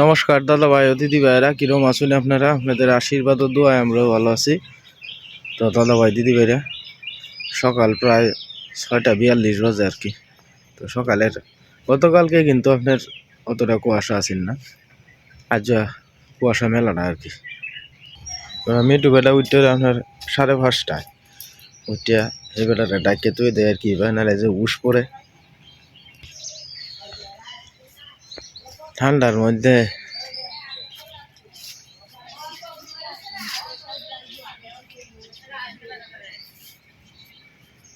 নমস্কার, দাদা ভাই দিদি ভাইরা কিরম আছেন আপনারা? আপনাদের আশীর্বাদ ও আমরাও ভালো আছি। তো দাদা ভাই, দিদি ভাইরা, সকাল প্রায় ছয়টা বিয়াল্লিশ বাজে আর কি। তো সকালের, গতকালকে কিন্তু আপনার অতটা কুয়াশা আছেন না। আজ কুয়াশা মেলা না আর কি। একটু বেলা উঠতে আপনার সাড়ে পাঁচটায় উঠিয়া এই বেলাটা ডাকে তুই দেয় আর কি ভাই নাহলে যে উস পড়ে ঠান্ডার মধ্যে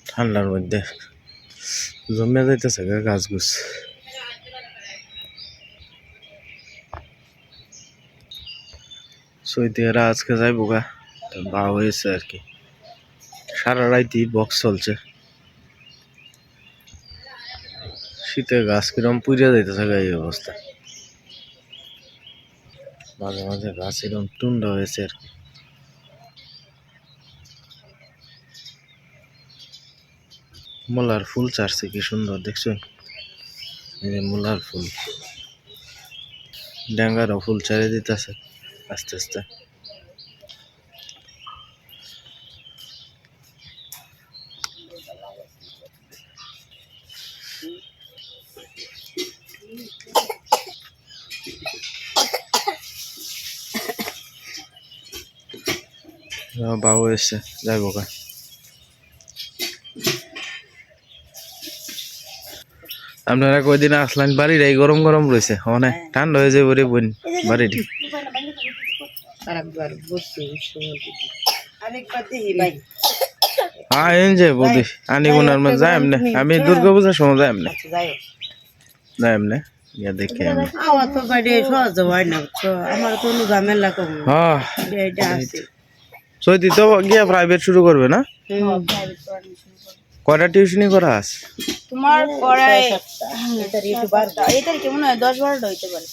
ঠান্ডার মধ্যে জমে যাইতেছে গাছ গুছ সৈতিহারা আজকে যাইবো গা, তো বা হয়েছে আর কি। সারা রাইতি বক্স চলছে। শীতে গাছ কিরম পুড়ে যাইতেছে এই অবস্থা। মাঝে মাঝে গাছ এরকম টুন্ড হয়েছে মোলার ফুল চারছে, কি সুন্দর, দেখছেন? মোলার ফুল। ডাঙ্গারও ফুল চারে দিতেছে আস্তে আস্তে। বাবু এসছে। যাইব গা আপনারা কয়দিন আসলেন বাড়ির? এই গরম গরম রয়েছে। অনেক ঠান্ডা হয়ে বোন বাড়িটি ভাই হ্যাঁ যে বৌদি আনি গুনার মধ্যে যাই এমনি। আমি দুর্গা পূজার সময় যাই এমনি। যাই। এমনি। ইয়া দেখে এমনি আমার তো বাড়ি সহজ হয় না আমার কোনো ঝামেলা কম হ্যাঁ এটা আছে। সৈতি তো গিয়া প্রাইভেট শুরু করবে না? কয়টা টিউশনি করা আছে? তোমার পড়ায় এই তারিখে মনে হয়? দশ বারোটা হইতে পারে।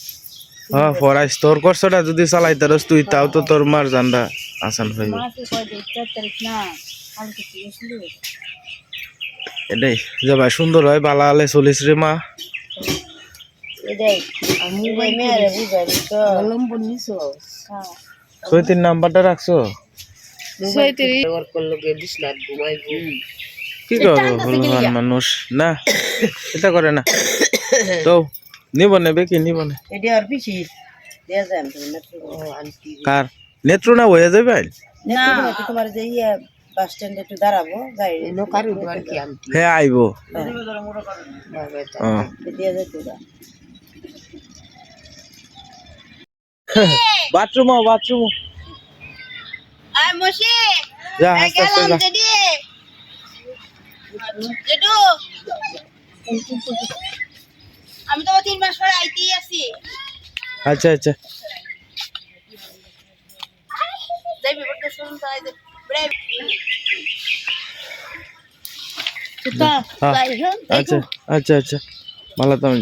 হ্যাঁ পড়াইস তোর কষ্টটা যদি চালাই তারস তুই তাও তো তোর মার জানটা আসান হইবে। এটাই। যে ভাই সুন্দর হয় বালা আলে চলিস রে মা। নিছো সৈতির নাম্বারটা রাখছো? ব্যবহার করল গিয়ে বিছনাত ঘুমাইবো। কি করব? মানুষ। না এটা করে না। তো নিব নেবে কি নিব না। এটা আর আনতি কার? নেত্র না হয়ে যাবে না। তোমার যে ইয়ে বাস স্ট্যান্ডে একটু দাঁড়াবো যাই। নকার আর কি আনতি। হ্যাঁ আইবো। যেত ওরা বাথরুম বাথরুম মশি যা আস্তে আস্তে যা জেডি আমি তো তিন মাস পরে আইতেই আছি আচ্ছা আচ্ছা যাই ব্যাপারটা শুনুন তাই ব্রেভ হ্যাঁ আচ্ছা আচ্ছা আচ্ছা ভালো তো আমি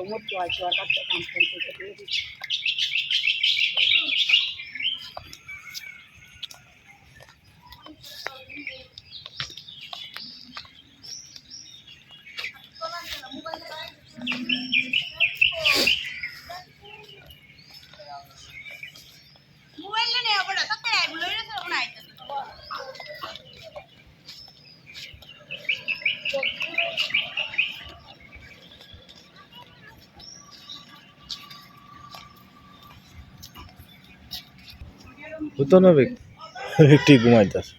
umur tua tua kakek kampung Thank you. হতো না ব্যক্তি ঘুমাইতেছে।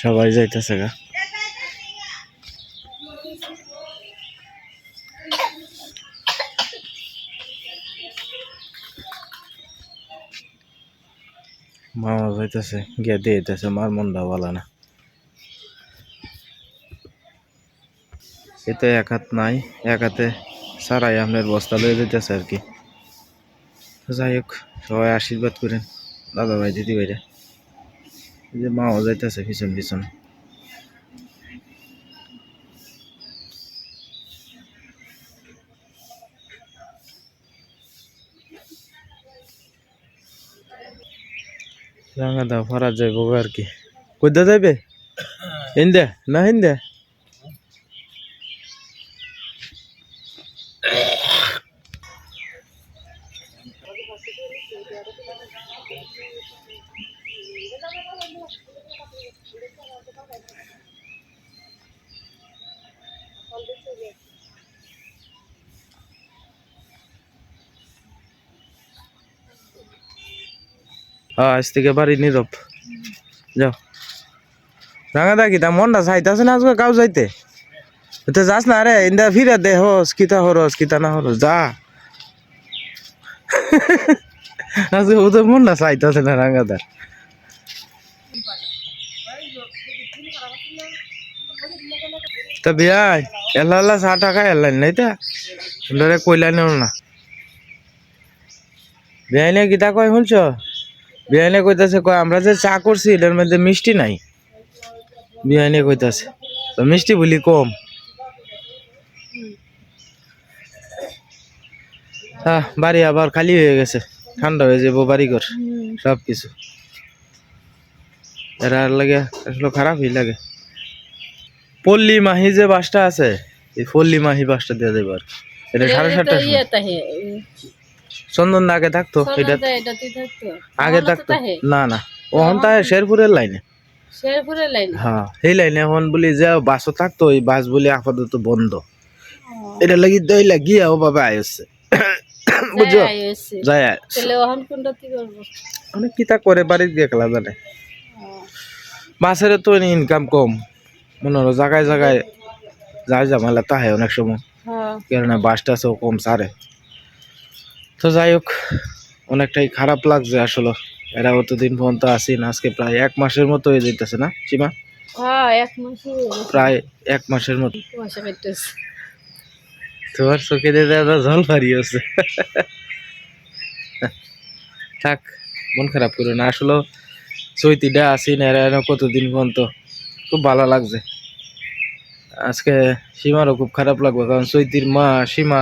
সবাই যাইতেছে গা। মামা যাইতেছে, গিয়ে দিয়ে দিতেছে মার মনটা ভালো না। এতে এক হাত নাই, এক হাতে সারাই আপনার বস্তা লয়ে যেতেছে আর কি। যাই হোক, সবাই আশীর্বাদ করেন। দাদা ভাই, দিদি ভাইরা। যে মাও যাইতেছে পিছন পিছন। রাঙা দা ফরা যাইব আর কি। কোথা যাইবে? হিন্দে? না হিন্দে হ্যাঁ আজ থেকে বাড়ি নীরব। যাও। রাঙা দা কিতা মনটা চাইতাছে না আজকে কাউ যাইতে তো যাস না রে, ইন্দা ফিরে দে, হস, কিতা হরস, কিতা না হরস, যা। আজকে ওদের মনটা চাইতাছে না রাঙা দার তা বিয়াই এল্লা এল্লা চা টাকা এল্লাই নাই তা? সুন্দরে কইলাই না। বিয়াইনে কিতা কয় শুনছ? বিয়াইনে কইতাছে কয় আমরা যে চা করছি, এটার মধ্যে মিষ্টি নাই। বিয়াইনে কইতাছে, তো মিষ্টি বলি কম। হ্যাঁ বাড়ি আবার খালি হয়ে গেছে, ঠান্ডা হয়ে যাব বাড়ি ঘর সব কিছু এরা আর লাগে, আসলে খারাপই লাগে। পল্লী মাহি যে বাসটা আছে, এই পল্লী মাহি বাসটা দিয়ে দেবো আর। এটা সাড়ে তাহে চন্দন আগে থাকতো? এটা আগে থাকতো। না না। ওহন তা শেরপুরের লাইনে। শেরপুরের লাইন? হ্যাঁ সেই লাইনে বলি যে বাসও থাকতো এই বাস বলি আপাতত বন্ধ। এটা লাগি দই লাগিয়ে ও বাবা বুঝছ? যায়। তাহলে ওখান কোনটা কি করব? অনেক কিতা করে গিয়ে খেলা জানে। বাসের তো ইনকাম কম। মনে হলো জায়গায় জায়গায় যায় ঝামেলা তাহে অনেক সময়। হ্যাঁ। কেননা বাস টাসও কম সারে। তো যাই হোক অনেকটাই খারাপ লাগছে আসলে। এরা অতদিন পর্যন্ত আসিন আজকে প্রায় এক মাসের মতো হয়ে যেতেছে না সীমা? হ্যাঁ প্রায় এক মাসের মতো। কুয়াশা তোমার চোখে দিয়ে দাদা জল থাক মন খারাপ করো না আসলে চৈতিটা আসি না কতদিন পর্যন্ত। খুব ভালো লাগছে। আজকে সীমারও খুব খারাপ লাগবে কারণ চৈতির মা সীমা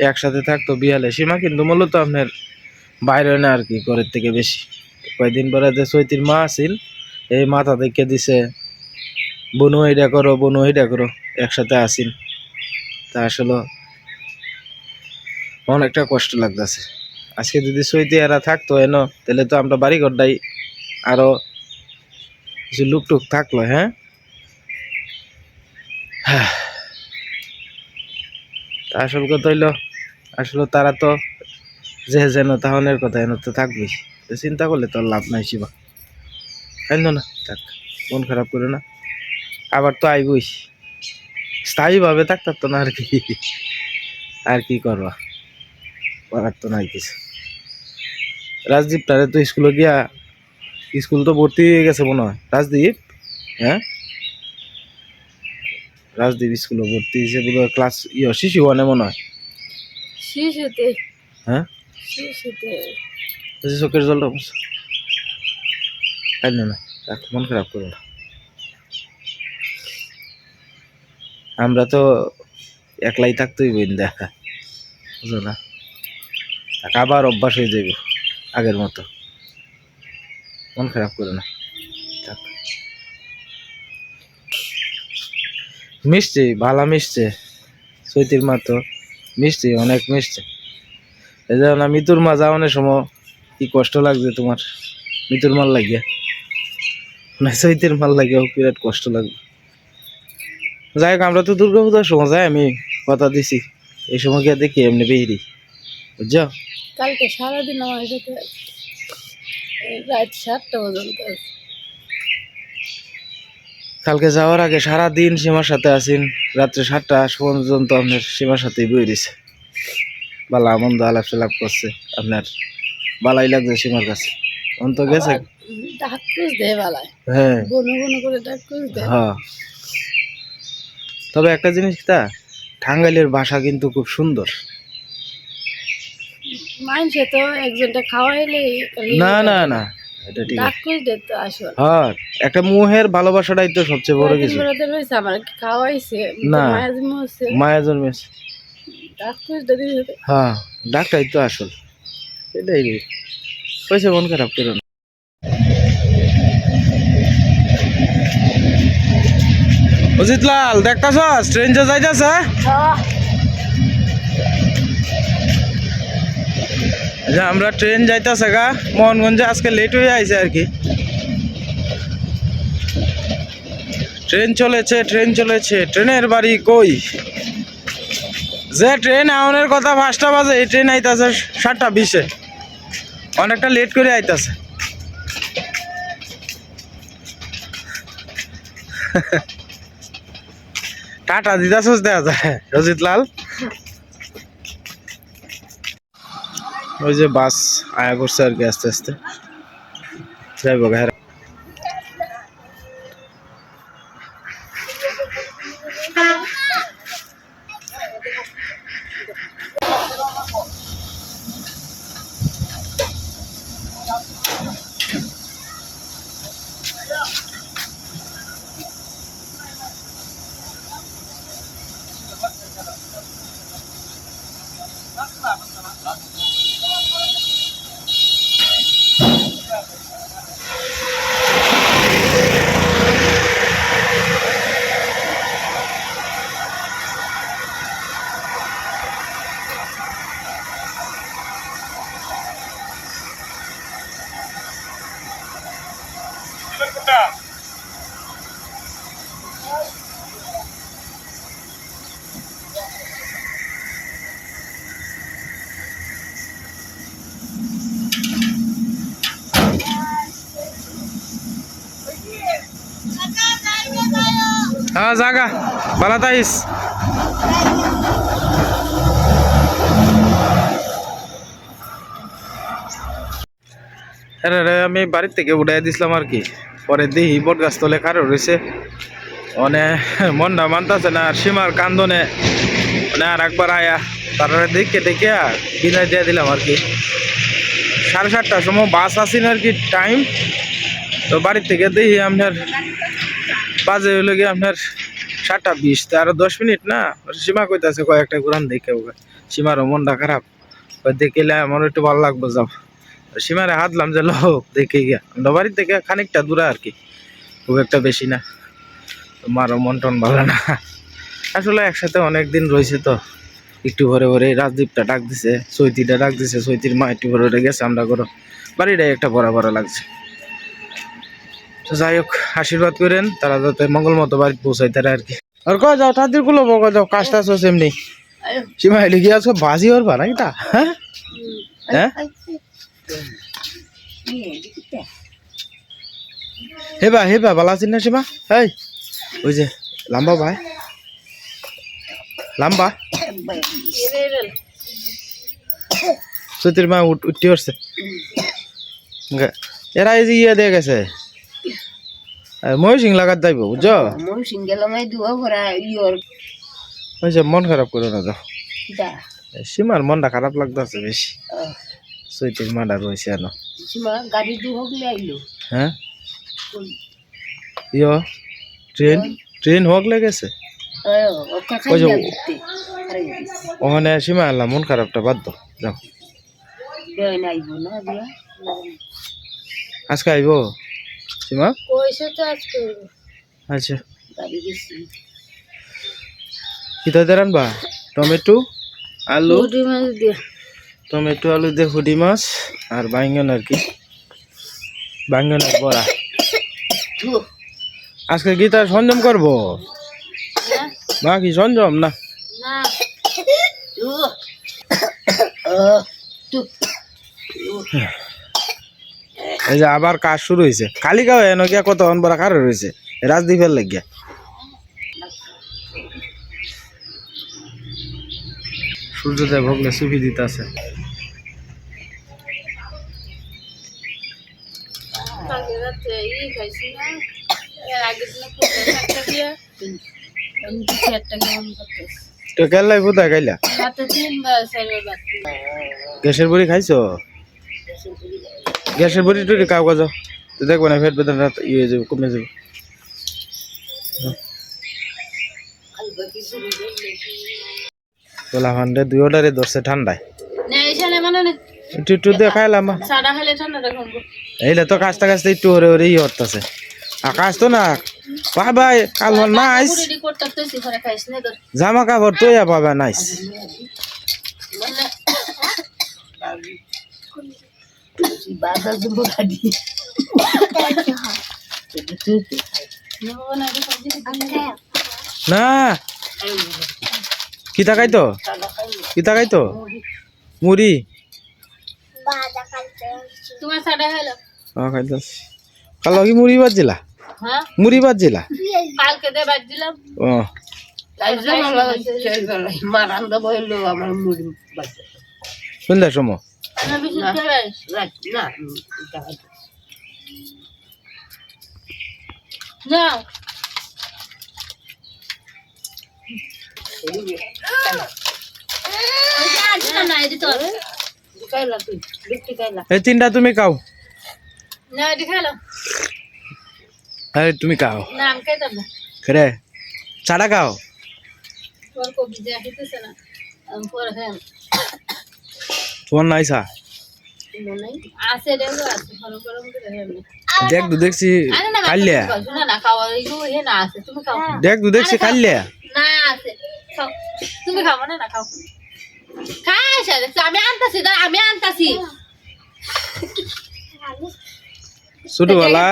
একসাথে থাকতো বিয়ালে। সীমা কিন্তু মূলত আপনার বাইরে না আর কি, ঘরের থেকে বেশি। কয়েকদিন পরে যে চৈতির মা আছিল, এই মাথা দেখে দিছে, বনু এইটা করো, বনু এইটা করো, একসাথে আসিন। তা আসলে অনেকটা কষ্ট লাগতেছে। আজকে যদি সইতে এরা থাকতো এনো, তাহলে তো আমরা বাড়ি ঘরটাই আরও কিছু লুকটুক থাকল হ্যাঁ? তা আসল কথা হইল, আসলে তারা তো যে যেন তাহনের কথা এনে তো থাকবেই। তো চিন্তা করলে তো লাভ নাই শিবা। তাই না? থাক, মন খারাপ করে না। আবার তো আইবই স্থায়ীভাবে থাকতাম তো না আর কি। আর কি করবা? করার তো নাই কিছু। রাজদীপ তারে তো স্কুলে গিয়া, স্কুল তো ভর্তি হয়ে গেছে মনে হয়। রাজদীপ? হ্যাঁ? রাজদীপ স্কুলে ভর্তি হয়েছে হয় ক্লাস ইয়ে শিশু ওয়ানে মনে হয়। শিশুতে। হ্যাঁ? শিশুতে। চোখের জলটা। কাঁদো না রাখ, মন খারাপ করো না। আমরা তো একলাই থাকতেই বইন দেখা। বুঝো না? আবার অভ্যাস হয়ে যাইব আগের মতো। মন খারাপ করে না। মিশছে ভালা মিশছে চৈতির মা তো মিশছে অনেক মিশছে এই যেমন মিতুর মা যাও যাওয়ানোর সময় কি কষ্ট লাগছে তোমার? মিতুর মাল লাগিয়া। না, চৈতের মাল লাগিয়া বিরাট কষ্ট লাগবে যাই হোক, আমরা তো দুর্গা পূজার সময় যাই, আমি কথা দিছি। এই সময় গিয়ে দেখি এমনি বেরি বুঝছ? কালকে সারাদিন আমার সাথে রাত সাতটা পর্যন্ত। কালকে যাওয়ার আগে সারা দিন সীমার সাথে আছেন রাত্রে সাতটা পর্যন্ত আপনার সীমার সাথেই বই দিছে। বালা আনন্দ আলাপ সালাপ করছে আপনার। বালাই লাগছে সীমার কাছে। অন্ত গেছে? হ্যাঁ। হ্যাঁ। তবে একটা জিনিস তা টাঙ্গাইলের ভাষা কিন্তু খুব সুন্দর। না না না। এটা ঠিক হ্যাঁ একটা মুহের ভালোবাসাটাই তো সবচেয়ে বড় কিছু। আমার খাওয়াইছে? না। মায়া জন্মছে মায়া। জন্মেছে ডাক কুচ দিয়ে হ্যাঁ ডাকটাই তো আসল। এটাই রে পয়সা মন খারাপ করো অজিত লাল দেখতাছস? ট্রেন যে যাইতাছে? যে আমরা ট্রেন যাইতাছে গা, মোহনগঞ্জে আজকে লেট হয়ে আইছে আর কি। ট্রেন চলেছে ট্রেন চলেছে। ট্রেনের বাড়ি কই? যে ট্রেন আউনের কথা পাঁচটা বাজে, এই ট্রেন আইতাছে সাতটা বিশে। অনেকটা লেট করে আইতাছে। টাটা দিদাসস দেয়া যায় রজিত লাল। ওই যে বাস আয়া করছে আর কি আস্তে আস্তে। যাইব ঘর জাগা ভালো তাইস আমি বাড়ির থেকে উঠাই দিছিলাম আর কি। পরে দেখি বট গাছ তলে কারও রয়েছে। মানে মনটা মানতাছে না, আর সীমার কান্দনে। মানে আর একবার আয়া, তারপরে দেখে দেখে বিদায় দিয়ে দিলাম আর কি। সাড়ে সাতটার সময় বাস আসিন আর কি টাইম তো বাড়ির থেকে দেখি আপনার বাজে হইল গিয়ে আপনার সাতটা বিশ, তো আরও দশ মিনিট না? সীমা কইতাছে কয়েকটা ঘুরান দেখে ওকে। সীমারও মনটা খারাপ। ওই দেখলে আমার একটু ভালো লাগবে তো সীমারে হাতলাম যে লোক দেখে গিয়া। আমরা বাড়ির থেকে খানিকটা দূরে আর কি। খুব একটা বেশি না। তো মারও মন টন ভালো না। আসলে একসাথে অনেক দিন রয়েছে তো। একটু ভরে ভরে রাজদীপটা ডাক দিছে, চৈতিটা ডাক দিছে, চৈতির মা একটু ভরে ভরে গেছে, আমরা করো বাড়িটাই একটা ভরা ভরা লাগছে। তো যাই হোক, আশীর্বাদ করেন, তারা যাতে মঙ্গল মতো বাড়ি পৌঁছাই তারা আর কি। আর কয় যাও, তাদেরগুলো বকো যাও, কাজটা আছো এমনি সীমা এলে গিয়ে আছো, বাজি ওর বানা এটা হ্যাঁ? হ্যাঁ? হেবা হেবা, বালা আছিস না সীমা? এই ওই যে, লাম্বা ভাই। লাম্বা। সতীর মা উঠ উঠতে পারছে। এরা এই যে ইয়ে দিয়ে গেছে। মই সিং লাগাত যাইব বুঝছ? মই সিঙ্গেল মাই দুয়া ভরা ইয়র ওই যে মন খারাপ করো না যাও সীমার মনটা খারাপ লাগতেছে বেশি। চৈতির মাডা রয়েছে না সীমা গাড়ি দু হগলে আইলো হ্যাঁ ইয় ট্রেন ট্রেন হোক লেগেছে ওখানে সীমা আল্লাহ মন খারাপটা বাদ দাও যাও। আজকে আইব সীমা? পয়সা তো আজকে আচ্ছা। গাড়ি গেছি। কিতা দিয়ে রানবা টমেটো আলু? রুটি মাছ দিয়ে টমেটো আলু দিয়ে হুডি মাছ আর বাইঙ্গন আর কি। বাইঙ্গনের বড়া। আজকে গীতা সঞ্জম করব? না কি সঞ্জম না? না। এই যে আবার কাজ শুরু হয়েছে খালি গাও এন গিয়া কত অন বড় কারও রয়েছে রাজদ্বীপের লাগিয়া। সূর্যোদয় ভোগলে সুফি দিতে আছে তো কেলাই কোথায় খাইলা? গ্যাসের বড়ি খাইছো? গ্যাসের বড়ি টুড়ি কাউ কাজ। তো দেখব না ফেট বেতন রাত ইয়ে হয়ে যাবে কমে যাবে। তোলা ফান্ডে দুই অর্ডারে ধরছে ঠান্ডায়। মানে একটু একটু দিয়ে খাইলাম এইলে তো কাজটা কাজটা একটু হরে হরে ই হতেছে আকাশ তো না। পাবা কাল নাইস। জামা কাপড় তো পাবা নাইস। কি তাকাই তো কি তাকাই তো মুড়ি তোমার সাদা খেলো হ্যাঁ খাইতাস কাল কি মুড়ি বাজিলা হ্যাঁ মুড়ি বাজিলা কালকে দে বাদ দিলাম। ও মারান্দা বলল আমার মুড়ি সন্ধ্যার সময় দেবে কাইলা এই তিনটা তুমি খাও। না আরে তুমি খাও। না আমি খাইতাম না খেরে চাটা খাও। তোর কবি দেয়া খেতেছে না আমি পরে খাই গরম করে খাই দেখ দু দেখছি খাইলে শোনা না খাওয়া এইগুলো হে না আছে তুমি খাও। দেখ দু দেখছি খাইলে না আছে খাও। তুমি খাব না না খাও। খাই আমি আনতাছি আমি আনতাছি। ছোটবেলা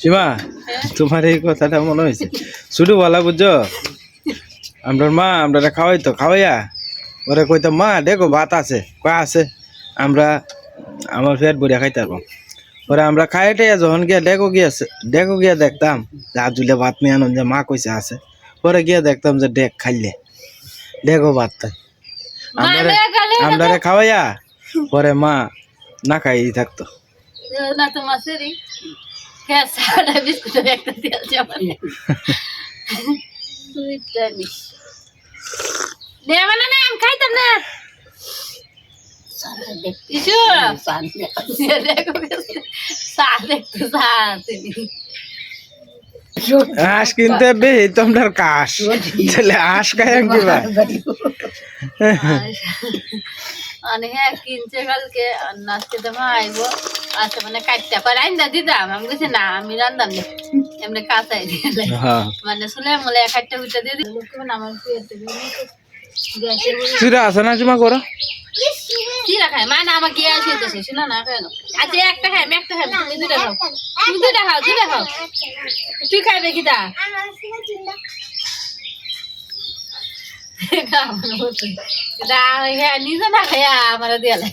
সীমা হ্যাঁ? তোমার এই কথাটা মনে হয়েছে। ছোটবেলা বুঝছ? আমরা মা আমরা খাওয়াই তো খাওয়াইয়া ওরে কইতো মা দেখো ভাত আছে কয় আছে? আমরা আমার ফের বড়িয়া খাইতে পারব পরে আমরা খাইতে যখন গিয়া দেখো গিয়া দেখো গিয়া দেখতাম যে আজুলে ভাত নিয়ে আনুন যে মা কইছে আছে। পরে গিয়া দেখতাম যে ডেক খাইলে। দেখো ভাত তাই আমরা আমরা খাওয়াইয়া পরে মা না খাই থাকতো। না নে মানে আমি খাইতাম না। কিনতে তোমরা কাশ। তাহলে খাই কি ভাই? হ্যাঁ কিনছে কালকে আর নাচতে তো আইবো আচ্ছা মানে কাটতে পারে আইন্দা দিতাম। আমি বলছি না আমি রান্দাম না। এমনি কাঁচাই দিলে। হ্যাঁ। মানে শুলে মলে এক একটা উঠে দিয়ে দিই আমার চুরা আছে না চুমা করো? মা না শুনো না কেন আচ্ছা একটা খাই আমি একটা খাই তুমি দুটা খাও। তুমি দুটা খাও দুটা খাও। তুই খাইবে কি তা হ্যাঁ নিজে না খাইয়া আমার দিয়ালে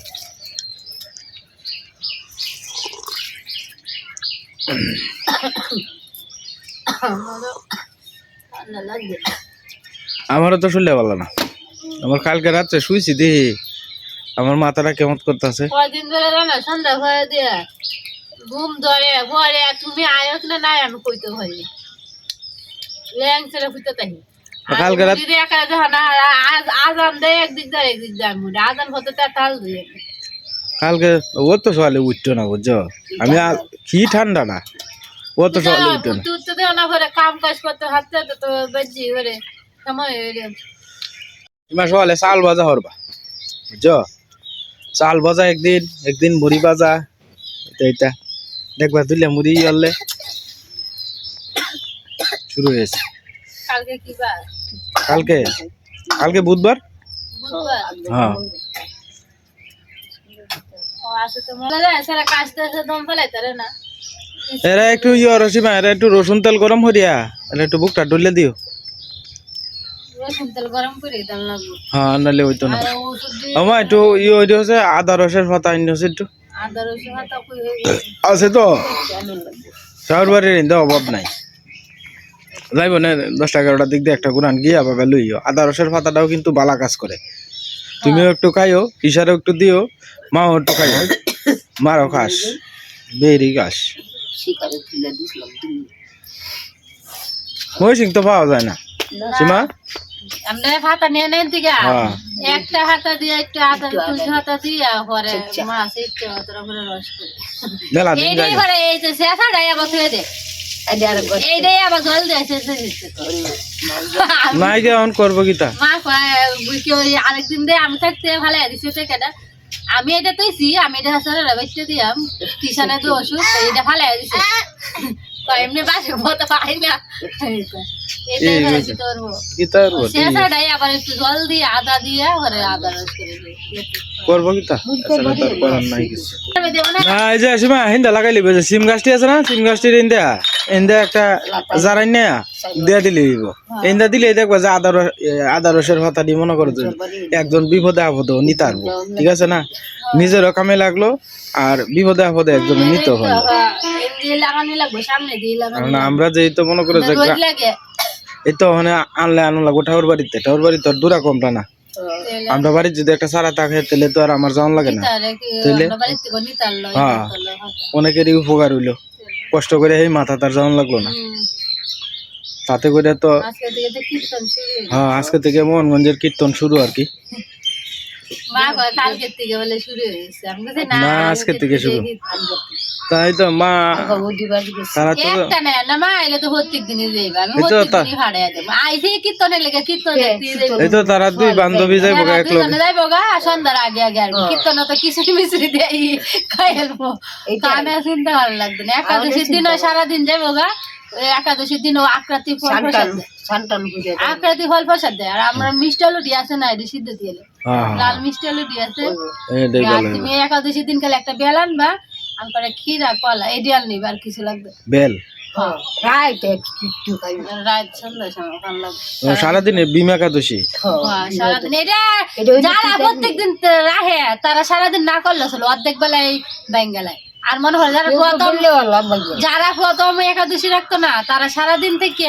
আমারও তো শুনলে ভালো না। আমার কালকে রাত্রে শুইছি দেখি আমার মাথাটা কেমন করতেছে। কয়দিন ধরে জানো সন্ধ্যা হয়ে দিয়ে ঘুম ধরে পরে তুমি আয়স না নাই আমি কইতে পারি ল্যাং ছেড়ে ফুটে তাই কালকে রাত যদি একা যখন আজ আজান দেয় একদিক দেয় একদিক দেয় মুড়ে। আজান হতে তার তাল দিয়ে কালকে ও তো সকালে উঠতো না বুঝছ? আমি কি ঠান্ডা না। ও তো সকালে উঠতো না। উঠতে দেও না করে কাম কাজ করতে হাতে তো বেজি করে সময় হয়ে এবার সকালে চাল ভাজা হরবা বুঝছ? চাল ভাজা একদিন একদিন মুড়ি ভাজা এটা এটা। দেখবা তুলে মুড়ি আনলে শুরু হয়েছে। কালকে কালকে? বুধবার? হ্যাঁ। এরা একটু ইয়ে রসিমা এরা একটু রসুন তেল গরম এরা একটু বুকটা ডলে দিও রসুন তেল গরম করে তেল লাগবে হ্যাঁ নাহলে হইতো না। আমার একটু ইয়ে হইতে হচ্ছে আদা রসের পাতা আনি হচ্ছে একটু। আছে তো? চাউর বাড়ির ইন্দা অভাব নাই। যাইব না দশটা এগারোটার দিক দিয়ে একটা কোরআন গিয়ে আবার লইও। আদা রসের পাতাটাও কিন্তু বালা কাজ করে। তুমিও একটু খাইও ঈশারও একটু দিও মাও একটু খাইও। মারও খাস বেরি তুলে মহিষিং তো পাওয়া যায় না। সীমা? আমরা হাতা নিয়ে নেন থেকে হ্যাঁ। একটা হাতা দিয়ে একটা হাতা তুলছে হাতা দিয়ে পরে মাছ একটু অতটা করে রস করে। এইটাই করে এই যে দে। এইটাই আবার জল দিয়ে শেষে দিচ্ছে তো। নাই গে অন করব কি তা মা কয় কি ওই আরেকদিন দে আমি থাকতে ভালো দিছে তো কেটা আমি এটা তুইছি আমি এটা হাসারে রাবাইতে দিয়াম। টিশনে তো ওষুধ এটা ভালো দিছে এমনি বাসে মতো পাই না। আবার একটু জল দিয়ে আদা দিয়ে পরে আদা রস করে করব কি তা? তার করার নাই কিছু। না। এই যে সীমা হিন্দা লাগাই সিম গাছটি আছে না? সিম গাছটির ইন্দা ইন্দা একটা জারাই না দিয়া দিলে দিব ইন্দা দিলে দেখব যে আদা রস এ, আদা রসের ভাতা দিয়ে মনে করো যে একজন বিপদে আপদে নিতে পারব। ঠিক আছে না? নিজেরও কামে লাগল আর বিপদে আপদে একজন নিতে দিয়ে লাগানি কারণ আমরা যেই তো মনে করো যে এই তো ওখানে আনলে আনো লাগবো ঠাকুর বাড়িতে। ঠাকুর বাড়ি তোর দূরা কমটা না। আমরা বাড়ির যদি একটা সারা থাকে তাহলে তো আর আমার যাওয়ান লাগে না। বাড়িতে নিতে আনলো হ্যাঁ। অনেকেরই উপকার হইল। কষ্ট করে এই মাথা তার যাওয়ান লাগল না। তাতে করে তো। হ্যাঁ আজকে থেকে মোহনগঞ্জের কীর্তন শুরু আর কি। না না, আজকের থেকে শুরু। তাই তো মা। তারা তো এই তো দুই বান্ধবী এক লোক। সন্ধ্যার আগে আগে আর কীর্তন তো খিচুড়ি মিচুড়ি দেয় খাই কানে চিন্তা ভালো লাগবে না। একাদশীর দিন সারাদিন যাইবো গা। ওই একাদশীর দিন ও আকৃতি ফল প্রসাদ। আকৃতি ফল প্রসাদ দেয়। আর আমরা মিষ্টি আলু দিয়ে আছে না এটা সিদ্ধ দিয়ে। হ্যাঁ লাল মিষ্টি আলু দিয়ে আছে। এটাই আর গেল। তুমি একাদশীর দিন কালে একটা বেল আনবা আমি করে ক্ষীরা কলা এই দিয়ে নিবা আর কিছু লাগবে। বেল? সারাদিনে বিমা একাদশী? হ্যাঁ, সারাদিন। এটা যারা প্রত্যেকদিন রাহে তারা সারাদিন না করলে চলো অর্ধেক বেলায় বেঙ্গালায় আর মনে হয় যারা প্রথম যারা প্রথম একাদশী রাখতো না তারা সারাদিন থেকে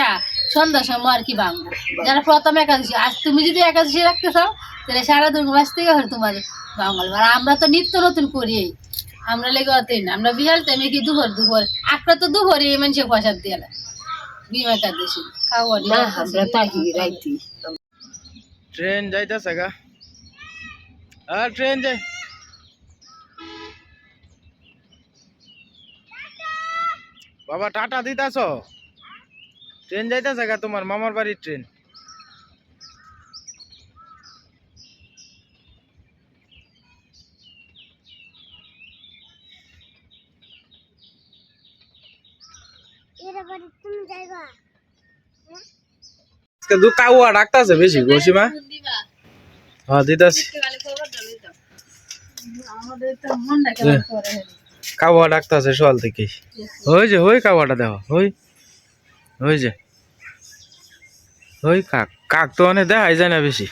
সন্ধ্যা সময় আর কি বাংলা যারা প্রথম একাদশী আজ তুমি যদি একাদশী রাখতে চাও তাহলে সারাদিন বাস থেকে হলে তোমার বাঙাল আর আমরা তো নিত্য নতুন করি। আমরা লেগে অতই না। আমরা বিহাল টাইমে কি দুপুর? দুপুর। একটা তো দুপুরে এই মানুষের প্রসাদ দিয়ে না বিমা একাদশী। খাওয়া ট্রেন যাইতেছে গা। আর ট্রেন যাই। বাবা টাটা দিতাছ? ট্রেন যাইতেছে গা তোমার? মামার বাড়ির ট্রেন। দু কাউয়া ডাকতাছে বেশি গোসিমা হ্যাঁ দিতাছি। থেকে যে ওই কাওয়াটা দেখো ওই ওই যে। ওই কাক কাক তো অনেক দেখাই যায় না বেশি।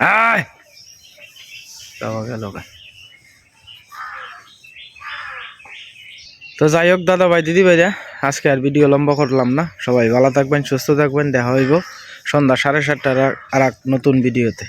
আয়। কাওয়া গেল। তো যাই হোক দাদা ভাই দিদি ভাইরা আজকে আর ভিডিও লম্বা করলাম না। সবাই ভালো থাকবেন, সুস্থ থাকবেন, দেখা হইব সন্ধ্যা সাড়ে সাতটার আর এক নতুন ভিডিওতে